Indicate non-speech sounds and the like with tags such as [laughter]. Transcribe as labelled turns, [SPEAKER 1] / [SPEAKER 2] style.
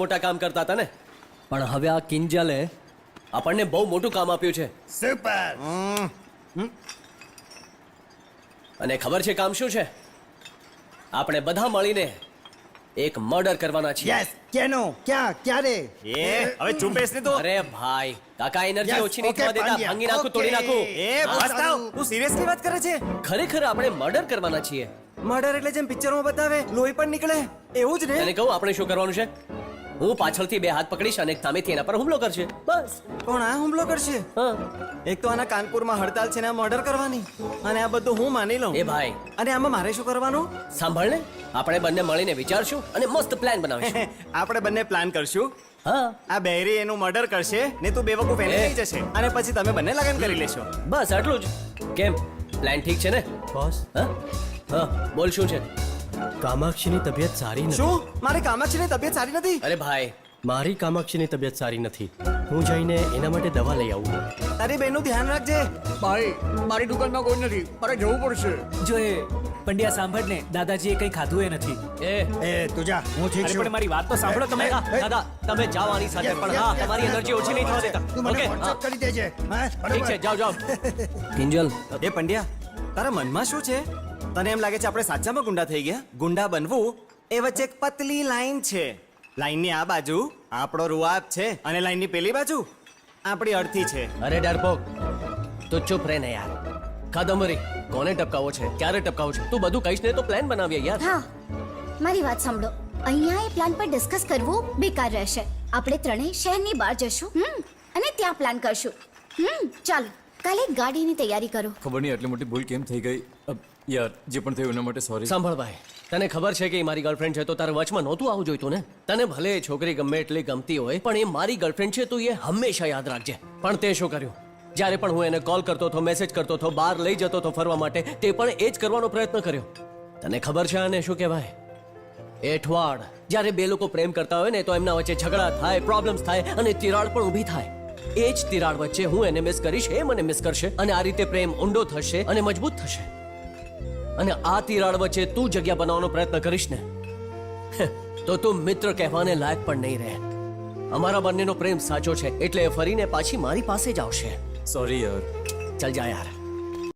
[SPEAKER 1] મોટા કામ કરતા હતા ને? પણ હવે આ કિંજલે આપણને બહુ મોટું કામ આપ્યું છે.
[SPEAKER 2] સુપર
[SPEAKER 1] અને ખબર છે કામ શું છે? આપણે બધા મળીને એક મર્ડર કરવાના છીએ.
[SPEAKER 2] યસ કેનો? ક્યાં? ક્યારે?
[SPEAKER 3] એ હવે ચૂપ ને તો.
[SPEAKER 1] અરે ભાઈ કાકા એનર્જી ઓછી નહીં થવા દેતા. ભાંગી નાખું તોડી નાખું.
[SPEAKER 3] એ બસ થાવ તું સિરિયસલી વાત કરે છે?
[SPEAKER 1] ખરેખર આપણે મર્ડર કરવાના છીએ.
[SPEAKER 3] મર્ડર એટલે જેમ પિક્ચરમાં બતાવે લોહી પણ નીકળે. એવું જ
[SPEAKER 1] ને?
[SPEAKER 3] ને
[SPEAKER 1] કહું આપણે શું કરવાનું છે? હું પાછળથી બે હાથ પકડીશ અને સામેથી એના પર હુમલો કરશે. બસ.
[SPEAKER 3] કોણ આ હુમલો કરશે?
[SPEAKER 1] હા.
[SPEAKER 3] એક તો આના કાનપુરમાં હડતાલ છે ને આ મર્ડર કરવાની. અને આ બધું હું માની લઉં.
[SPEAKER 1] એ ભાઈ.
[SPEAKER 3] અને આમાં મારે શું કરવાનું?
[SPEAKER 1] સાંભળ ને. આપણે બંને મળીને વિચારશું અને મસ્ત પ્લાન બનાવીશું. [laughs]
[SPEAKER 3] આપણે બંને પ્લાન કરશું.
[SPEAKER 1] હા.
[SPEAKER 3] આ બેરી એનું મર્ડર કરશે ને તું બેવકૂફ એને. લઈ જશે. અને પછી તમે બંને લગ્ન કરી લેશો.
[SPEAKER 1] બસ આટલું જ. કેમ? પ્લાન ઠીક છે ને?
[SPEAKER 4] બોસ.
[SPEAKER 1] હા? હા. બોલ શું છે?
[SPEAKER 4] કામાક્ષીની તબિયત સારી નથી.
[SPEAKER 3] શું? મારી કામાક્ષીની તબિયત સારી નથી?
[SPEAKER 1] અરે ભાઈ.
[SPEAKER 4] મારી કામાક્ષીની તબિયત સારી નથી. હું જઈને એના માટે દવા લઈ આવું.
[SPEAKER 3] તારી બહેનનું ધ્યાન રાખજે.
[SPEAKER 5] ભાઈ મારી દુકાનમાં કોઈ નથી. મારે જવું પડશે.
[SPEAKER 6] જો એ પંડ્યા સાંભળ ને દાદાજીએ કંઈ ખાધું એ નથી.
[SPEAKER 1] એ.
[SPEAKER 2] એ તું જા. હું ઠીક છું.
[SPEAKER 6] પણ મારી વાત તો સાંભળો તમે.
[SPEAKER 1] દાદા તમે જાઓ આની સાથે પણ હા તમારી એનર્જી ઓછી નહીં થવા દેતા.
[SPEAKER 2] તું મને વોટ્સએપ કરી દેજે. હા
[SPEAKER 1] ઠીક છે જાઓ જાઓ. [laughs] કિંજલ
[SPEAKER 3] એ પંડ્યા તારા મનમાં શું છે? તને એમ લાગે છે આપણે સાચામાં ગુંડા થઈ ગયા? ગુંડા બનવું એ વચ્ચે એક પતલી લાઈન છે. લાઈનની આ બાજુ આપણો રૂઆબ છે અને લાઈનની પેલી બાજુ આપણી અડધી છે.
[SPEAKER 1] અરે ડરપોક તું ચૂપ રહે ને યાર. કાદમ્બરી કોને ટપકાવો છે? ક્યારે ટપકાવો છે? તું બધું કહીશ ને તો પ્લાન બનાવીએ યાર.
[SPEAKER 7] હા મારી વાત સાંભળો. અહીંયા એ પ્લાન પર ડિસ્કસ કરવું બેકાર રહેશે. આપણે ત્રણેય શહેરની બહાર જશું હમ અને ત્યાં પ્લાન કરશું. હમ ચાલો. કાલે ગાડીની તૈયારી કરો.
[SPEAKER 8] ખબર નહીં આટલી મોટી ભૂલ કેમ થઈ ગઈ? અબ, યાર જે પણ થયું એના માટે સોરી
[SPEAKER 1] સાંભળ ભાઈ તને ખબર છે કે એ મારી ગર્લફ્રેન્ડ છે તો તારે વચમાં નહોતું આવું જોઈતું ને? તને ભલે એ છોકરી ગમે એટલી ગમતી હોય પણ એ મારી ગર્લફ્રેન્ડ છે તો એ હંમેશા યાદ રાખજે. પણ તે શું કર્યું? જ્યારે પણ હું એને કોલ કરતો હતો મેસેજ કરતો હતો બહાર લઈ જતો હતો ફરવા માટે તે પણ એ જ કરવાનો પ્રયત્ન કર્યો. તને ખબર છે આને શું કહેવાય? એઠવાડ. જ્યારે બે લોકો પ્રેમ કરતા હોય ને તો એમના વચ્ચે ઝઘડા થાય પ્રોબ્લેમ્સ થાય અને તિરાડ પણ ઊભી થાય. એ જ તિરાડ વચ્ચે હું એને મિસ કરીશ એ મને મિસ કરશે અને આ રીતે પ્રેમ ઊંડો થશે અને મજબૂત થશે. અને આ તિરાડ વચ્ચે તું જગ્યા બનાવવાનો પ્રયત્ન કરીશ ને તો તું મિત્ર કહેવાને લાયક પણ નહીં રહે. અમારા બંનેનો પ્રેમ સાચો છે એટલે ફરીને પાછી મારી પાસે જ આવશે.
[SPEAKER 8] સોરી યાર.
[SPEAKER 1] ચાલ જા યાર.